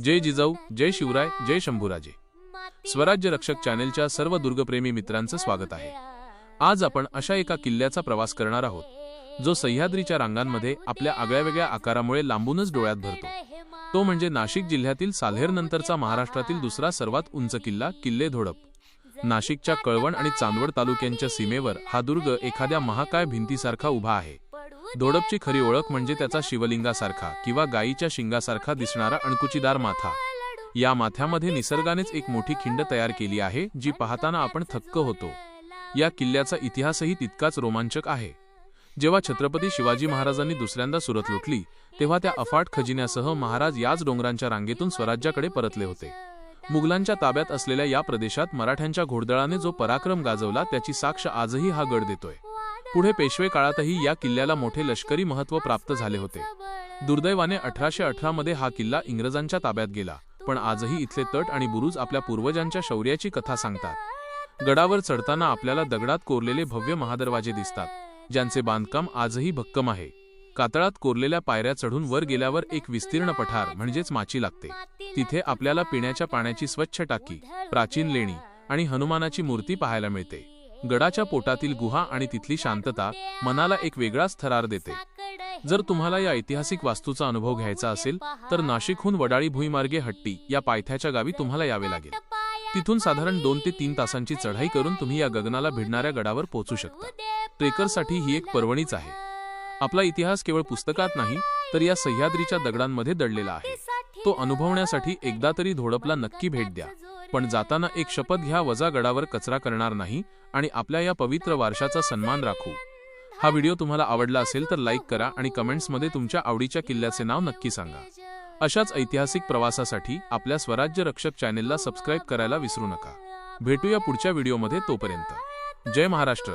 जय जिजाऊ जय शिवराय जय शंभूराजे. स्वराज्य रक्षक चॅनेलच्या सर्व दुर्गप्रेमी मित्रांचं स्वागत आहे. आज आपण अशा एका किल्ल्याचा प्रवास करणार आहोत जो सह्याद्रीच्या रांगांमध्ये आपल्या आगळ्यावेगळ्या आकारामुळे लांबूनच डोळ्यात भरतो. तो म्हणजे नाशिक जिल्ह्यातील साल्हेर नंतरचा महाराष्ट्रातील दुसरा सर्वात उंच किल्ला किल्ले धोडप. नाशिकच्या कळवण आणि चांदवड तालुक्यांच्या सीमेवर हा दुर्ग एखाद्या महाकाय भिंतीसारखा उभा आहे. धोडपची खरी ओळख म्हणजे त्याचा शिवलिंगासारखा किंवा गायीच्या शिंगासारखा दिसणारा अणकुचीदार माथा. या माथ्यामध्ये निसर्गानेच एक मोठी खिंड तयार केली आहे जी पाहताना आपण थक्क होतो. या किल्ल्याचा इतिहासही तितकाच रोमांचक आहे. जेव्हा छत्रपती शिवाजी महाराजांनी दुसऱ्यांदा सुरत लुटली तेव्हा त्या अफाट खजिन्यासह महाराज याच डोंगरांच्या रांगेतून स्वराज्याकडे परतले होते. मुघलांच्या ताब्यात असलेल्या या प्रदेशात मराठ्यांच्या घोडदळाने जो पराक्रम गाजवला त्याची साक्ष आजही हा गड देतोय. पुढे पेशवे काळातही या किल्ल्याला मोठे लष्करी महत्त्व प्राप्त झाले होते. दुर्दैवाने अठराशे अठरा मध्ये हा किल्ला इंग्रजांच्या ताब्यात गेला पण आजही इथले तट आणि बुरुज आपल्या पूर्वजांच्या शौर्याची कथा सांगतात. गडावर चढताना आपल्याला दगडात कोरलेले भव्य महादरवाजे दिसतात ज्यांचे बांधकाम आजही भक्कम आहे. कातळात कोरलेल्या पायऱ्या चढून वर गेल्यावर एक विस्तीर्ण पठार म्हणजेच माची लागते. तिथे आपल्याला पिण्याच्या पाण्याची स्वच्छ टाकी प्राचीन लेणी आणि हनुमानाची मूर्ती पाहायला मिळते. गडाच्या पोटातील गुहा आणि तिथली शांतता मनाला एक वेगळाच थरार देते. जर तुम्हाला या ऐतिहासिक वास्तूचा अनुभव घ्यायचा असेल तर नाशिकहून वडाळी भुईमार्गे हट्टी या पायथ्याच्या गावी तुम्हाला यावे लागेल. तिथून साधारण दोन ते तीन तासांची चढाई करून तुम्ही या गगनाला भिडणाऱ्या गडावर पोहोचू शकता. ट्रेकरसाठी ही एक पर्वणीच आहे. आपला इतिहास केवळ पुस्तकात नाही तर या सह्याद्रीच्या दगडांमध्ये दडलेला आहे. तो अनुभवण्यासाठी एकदा तरी धोडपला नक्की भेट द्या. पण जाताना एक शपथ घ्या वजा गडावर कचरा करणार नाही आणि आपल्या या पवित्र वारशाचा सन्मान राखू. हा व्हिडिओ तुम्हाला आवडला असेल तर लाईक करा आणि कमेंट्समध्ये तुमच्या आवडीच्या किल्ल्याचे नाव नक्की सांगा. अशाच ऐतिहासिक प्रवासासाठी आपल्या स्वराज्य रक्षक चॅनेलला सबस्क्राईब करायला विसरू नका. भेटूया पुढच्या व्हिडिओमध्ये तोपर्यंत. जय महाराष्ट्र.